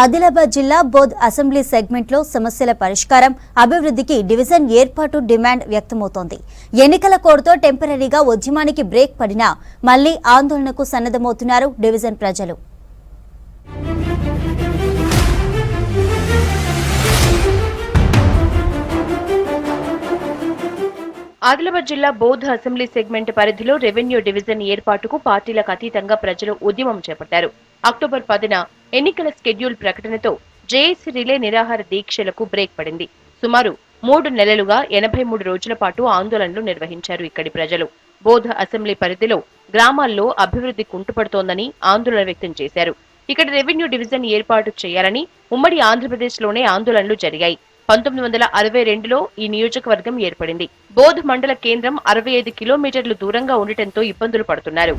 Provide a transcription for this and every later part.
ఆదిలాబాద్ జిల్లా బోధ్ అసెంబ్లీ సెగ్మెంట్లో సమస్యల పరిష్కారం అభివృద్ధికి డివిజన్ ఏర్పాటు డిమాండ్ వ్యక్తమవుతోంది. ఎన్నికల కోడ్తో టెంపరీగా ఉద్యమానికి బ్రేక్ పడినా మళ్ళీ ఆందోళనకు సన్నద్ధమవుతున్నారు డివిజన్ ప్రజలు. ఆదిలాబాద్ జిల్లా బౌద్ధ అసెంబ్లీ సెగ్మెంట్ పరిధిలో రెవెన్యూ డివిజన్ ఏర్పాటుకు పార్టీలకు అతీతంగా ప్రజలు ఉద్యమం చేపట్టారు. అక్టోబర్ పదిన ఎన్నికల స్కెడ్యూల్ ప్రకటనతో జేఏసీ రిలే నిరాహార దీక్షలకు బ్రేక్ పడింది. సుమారు మూడు నెలలుగా ఎనభై మూడు రోజుల పాటు ఆందోళనలు నిర్వహించారు ఇక్కడి ప్రజలు. బోధ అసెంబ్లీ పరిధిలో గ్రామాల్లో అభివృద్ధి కుంటుపడుతోందని ఆందోళన వ్యక్తం చేశారు. ఇక్కడ రెవెన్యూ డివిజన్ ఏర్పాటు చేయాలని ఉమ్మడి ఆంధ్రప్రదేశ్లోనే ఆందోళనలు జరిగాయి. పంతొమ్మిది వందల అరవై రెండులో ఈ నియోజకవర్గం ఏర్పడింది. బోధ్ మండల కేంద్రం అరవై ఐదు కిలోమీటర్లు దూరంగా ఉండటంతో ఇబ్బందులు పడుతున్నారు.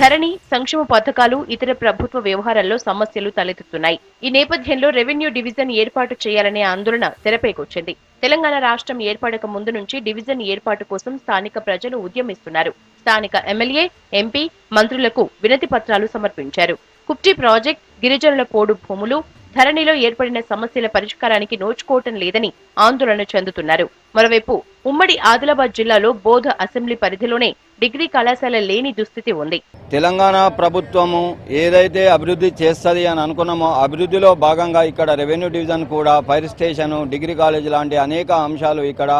ధరణి సంక్షేమ పథకాలు ఇతర ప్రభుత్వ వ్యవహారాల్లో సమస్యలు తలెత్తుతున్నాయి. ఈ నేపథ్యంలో రెవెన్యూ డివిజన్ ఏర్పాటు చేయాలనే ఆందోళన తెరపైకొచ్చింది. తెలంగాణ రాష్ట్రం ఏర్పడక ముందు నుంచి డివిజన్ ఏర్పాటు కోసం స్థానిక ప్రజలు ఉద్యమిస్తున్నారు. స్థానిక ఎమ్మెల్యే ఎంపీ మంత్రులకు వినతి పత్రాలు సమర్పించారు. కుప్టి ప్రాజెక్ట్ గిరిజనుల పోడు భూములు ధరణిలో ఏర్పడిన సమస్యల పరిష్కారానికి నోచుకోవటం లేదని ఆందోళన చెందుతున్నారు. మరోవైపు ఉమ్మడి ఆదిలాబాద్ జిల్లాలో బోధ అసెంబ్లీ పరిధిలోనే డిగ్రీ కళాశాల లేని దుస్థితి ఉంది. తెలంగాణ ప్రభుత్వము ఏదైతే అభివృద్ధి చేస్తుంది అని అనుకున్నామో అభివృద్ధిలో భాగంగా ఇక్కడ రెవెన్యూ డివిజన్ కూడా ఫైర్ స్టేషన్ డిగ్రీ కాలేజ్ లాంటి అనేక అంశాలు ఇక్కడ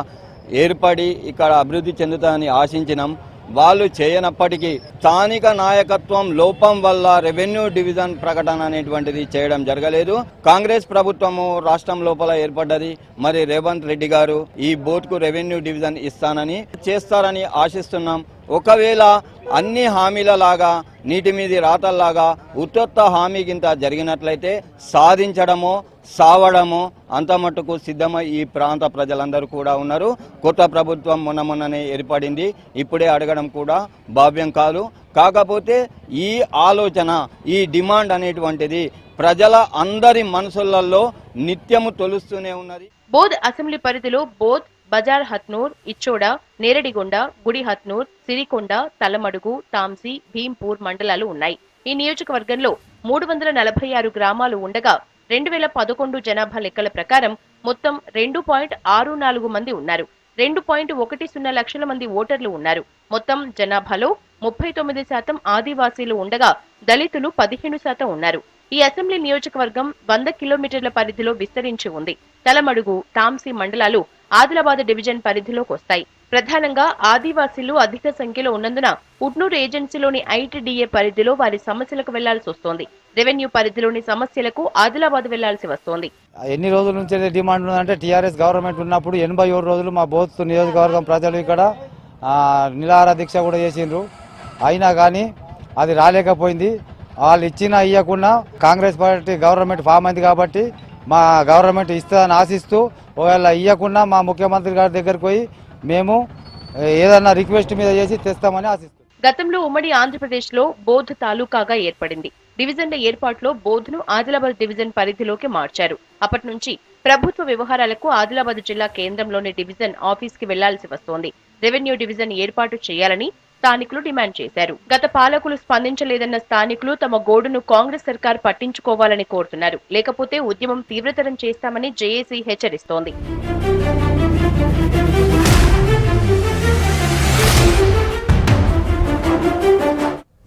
ఏర్పడి ఇక్కడ అభివృద్ధి చెందుతాయని ఆశించినాం. వాళ్ళు చేయనప్పటికీ స్థానిక నాయకత్వం లోపం వల్ల రెవెన్యూ డివిజన్ ప్రకటన అనేటువంటిది చేయడం జరగలేదు. కాంగ్రెస్ ప్రభుత్వము రాష్ట్రం లోపల ఏర్పడ్డది. మరి రేవంత్ రెడ్డి గారు ఈ బోర్డుకు రెవెన్యూ డివిజన్ ఇస్తానని చేస్తారని ఆశిస్తున్నాం. ఒకవేళ అన్ని హామీల లాగా నీటి మీది రాతల్లాగా ఉత్తొత్త హామీ గింత జరిగినట్లయితే సాధించడమో సావడమో అంత మట్టుకు సిద్ధమై ఈ ప్రాంత ప్రజలందరూ కూడా ఉన్నారు. కొత్త ప్రభుత్వం మొన్న మొన్ననే ఏర్పడింది. ఇప్పుడే అడగడం కూడా భావ్యం కాదు. కాకపోతే ఈ ఆలోచన ఈ డిమాండ్ అనేటువంటిది ప్రజల అందరి మనసులలో నిత్యము తొలుస్తూనే ఉన్నది. బోధ్ అసెంబ్లీ పరిధిలో బోధ్ బజార్ హత్నూర్ ఇచ్చోడ నేరడిగొండ గుడి హత్నూర్ సిరికొండ తలమడుగు తాంసి భీంపూర్ మండలాలు ఉన్నాయి. ఈ నియోజకవర్గంలో మూడు వందల నలభై ఆరు గ్రామాలు ఉండగా రెండు వేల పదకొండు జనాభా లెక్కల ప్రకారం మొత్తం రెండు పాయింట్ ఆరు నాలుగు మంది ఉన్నారు. రెండు పాయింట్ ఒకటి సున్నా లక్షల మంది ఓటర్లు ఉన్నారు. మొత్తం జనాభాలో ముప్పై తొమ్మిది శాతం ఆదివాసీలు ఉండగా దళితులు పదిహేను శాతం ఉన్నారు. ఈ అసెంబ్లీ నియోజకవర్గం వంద కిలోమీటర్ల పరిధిలో విస్తరించి ఉంది. తలమడుగు తాంసీ మండలాలు ఆదిలాబాద్ డివిజన్ పరిధిలోకి వస్తాయి. ప్రధానంగా ఆదివాసీలు అధిక సంఖ్యలో ఉన్నందున ఉట్నూరు ఏజెన్సీలోని ఐటీడీఏ పరిధిలో వారి సమస్యలకు వెళ్ళాల్సి వస్తోంది. రెవెన్యూ పరిధిలోని సమస్యలకు ఆదిలాబాద్ వెళ్ళాల్సి వస్తోంది. ఎన్ని రోజుల నుంచి డిమాండ్ ఉందంటే టీఆర్ఎస్ గవర్నమెంట్ ఉన్నప్పుడు ఎనభై ఏడు రోజులు మా బోత్ నియోజకవర్గం ప్రజలు ఇక్కడ నిలార దీక్ష కూడా చేసిండ్రు. అయినా కానీ అది రాలేకపోయింది. వాళ్ళు ఇచ్చిన ఇవ్వకుండా కాంగ్రెస్ పార్టీ గవర్నమెంట్ ఫామ్ అయింది కాబట్టి మా గవర్నమెంట్ ఇస్తుందని ఆశిస్తూ ఒకవేళ ఇవ్వకుండా మా ముఖ్యమంత్రి గారి దగ్గరికి పోయి మేము ఏదన్నా రిక్వెస్ట్ మీద చేసి తెస్తామని ఆశిస్తున్నాం గతంలో ఉమ్మడి ఆంధ్రప్రదేశ్లో బోధ్ తాలూకాగా ఏర్పడింది. డివిజన్ల ఏర్పాటులో బోధ్ను ఆదిలాబాద్ డివిజన్ పరిధిలోకి మార్చారు. అప్పటి నుంచి ప్రభుత్వ వ్యవహారాలకు ఆదిలాబాద్ జిల్లా కేంద్రంలోని డివిజన్ ఆఫీస్కి వెళ్ళాల్సి వస్తోంది. రెవెన్యూ డివిజన్ ఏర్పాటు చేయాలని స్థానికులు డిమాండ్ చేశారు. గత పాలకులు స్పందించలేదన్న స్థానికులు తమ గోడును కాంగ్రెస్ సర్కార్ పట్టించుకోవాలని కోరుతున్నారు. లేకపోతే ఉద్యమం తీవ్రతరం చేస్తామని జేఏసీ హెచ్చరిస్తోంది.